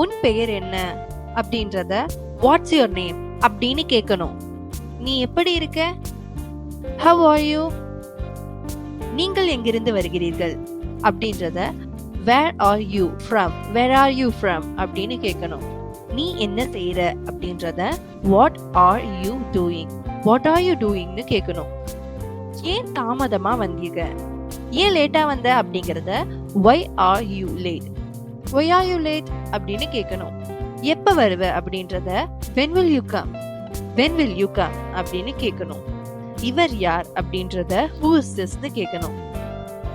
உன் பெயர் என்ன? அப்படின்றத வாட்ஸ் யுவர் நேம் அப்படின்னு கேட்கணும் நீ எப்படி இருக்க? ஹவ் ஆர் யூ நீங்கள் எங்கிருந்து வருகிறீர்கள்? அப்படின்றத where are you from where are you from அப்படின்னு கேட்கணும் நீ என்ன செய்யற அப்படின்றத what are you doing what are you டூயிங்னு கேட்கணும் ஏன் தாமதமா வந்தீங்க? ஏன் லேட்டா வந்த? அப்படிங்கறத why are you late why are you late அப்படின்னு கேட்கணும் எப்ப வருவ அப்படின்றத when will you come when will you come அப்படின்னு கேட்கணும் இவர் யார் அப்படின்றத ஹூ இஸ் திஸ்னு கேட்கணும்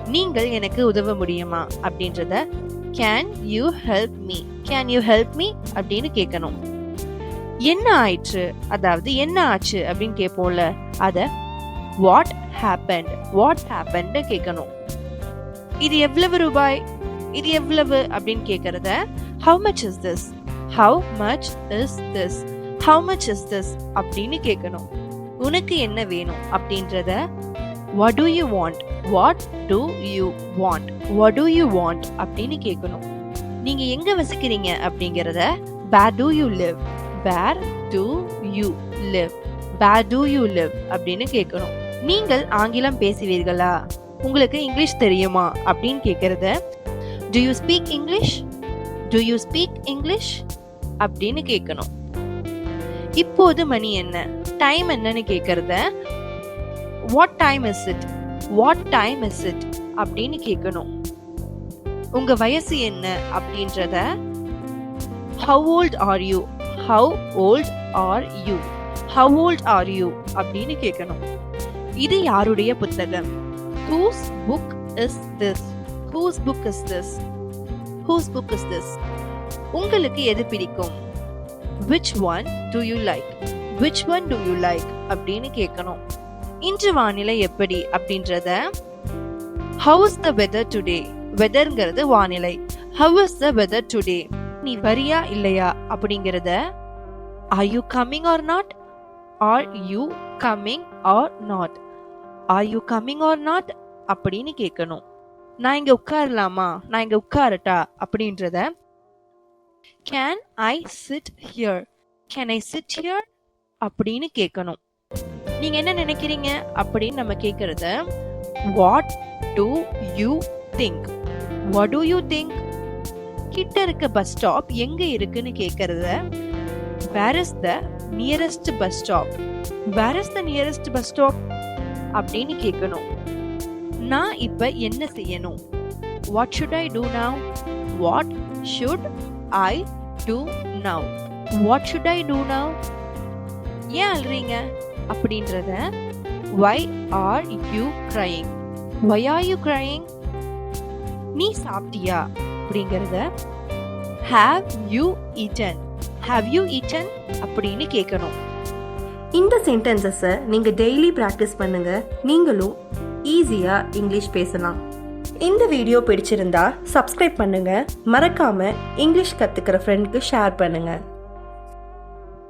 நீங்கள் எனக்கு உதவ முடியுமா அப்படின்றத can you help me can you help me அப்படின்னு கேட்கணும் என்ன ஆயிற்று? அதாவது என்ன ஆச்சு அப்படின்னு கேட்போம்ல அத வாட் ஹேப்பன் வாட் ஹேப்பன் கேட்கணும் இது எவ்வளவு ரூபாய்? இது எவ்வளவு அப்படின்னு கேட்கறத how much is this how much is this how much is this அப்படின்னு கேட்கணும் உனக்கு என்ன வேணும் அப்படின்றத what do you want what do you want what do you want அப்படின்னு கேட்கணும் நீங்க எங்க வசிக்கிறீங்க அப்படிங்கறத where do you live where do you live where do you live அப்படின்னு கேட்கணும் நீங்கள் ஆங்கிலம் பேசுவீர்களா? உங்களுக்கு இங்கிலீஷ் தெரியுமா? அப்படின்னு கேட்கறத do you speak English do you speak English அப்படின்னு கேட்கணும் இப்போது மணி என்ன? டைம் என்னன்னு கேட்கறத what time is it what time is it அப்படின்னு கேட்கணும் உங்க வயசு என்ன அப்படின்றத how old are you how old are you how old are you அப்படின்னு கேட்கணும் இது யாருடைய புத்தகம்? Whose book is this whose book is this whose book is this உங்களுக்கு எது பிடிக்கும்? Which one do you like which one do you like அப்படின்னு கேட்கணும். இன்று வானிலை எப்படி அப்படின்றத? ஹவுஸ் த வெதர் டுடே வெதர்ங்கிறது வானிலை. ஹவுஸ் த வெதர் டுடே நீ வரியா இல்லையா அப்படிங்கிறத? Are you coming or not are you coming or not are you coming or not அப்படின்னு கேட்கணும். நான் இங்க உட்காரலாமா? நான் இங்க உட்காரட்டா? அப்படின்றத can I sit here can I sit here அப்படின்னு கேட்கணும் நீங்க என்ன நினைக்கிறீங்க? அப்படின்னு நம்ம கேட்கறத what do you think what do you think கிட்ட இருக்க பஸ் ஸ்டாப் எங்க இருக்குன்னு கேட்கறத where is the nearest bus stop where is the nearest bus stop அப்படின்னு கேட்கணும் நான் இப்போ என்ன செய்யணும்? What should I do now what should I do now what should I do now ஏன் அழுறீங்க? அப்படின்றத why are you crying why are you crying நீ சாப்பிட்டியா? அப்படிங்கிறத have you eaten have you eaten அப்படின்னு கேட்கணும் இந்த சென்டென்சஸை நீங்கள் டெய்லி ப்ராக்டிஸ் பண்ணுங்கள் நீங்களும் ஈஸியாக இங்கிலீஷ் பேசலாம். இந்த வீடியோ பிடிச்சிருந்தா சப்ஸ்கிரைப் பண்ணுங்கள் மறக்காமல் இங்கிலீஷ் கற்றுக்கிற ஃப்ரெண்டுக்கு ஷேர் பண்ணுங்கள்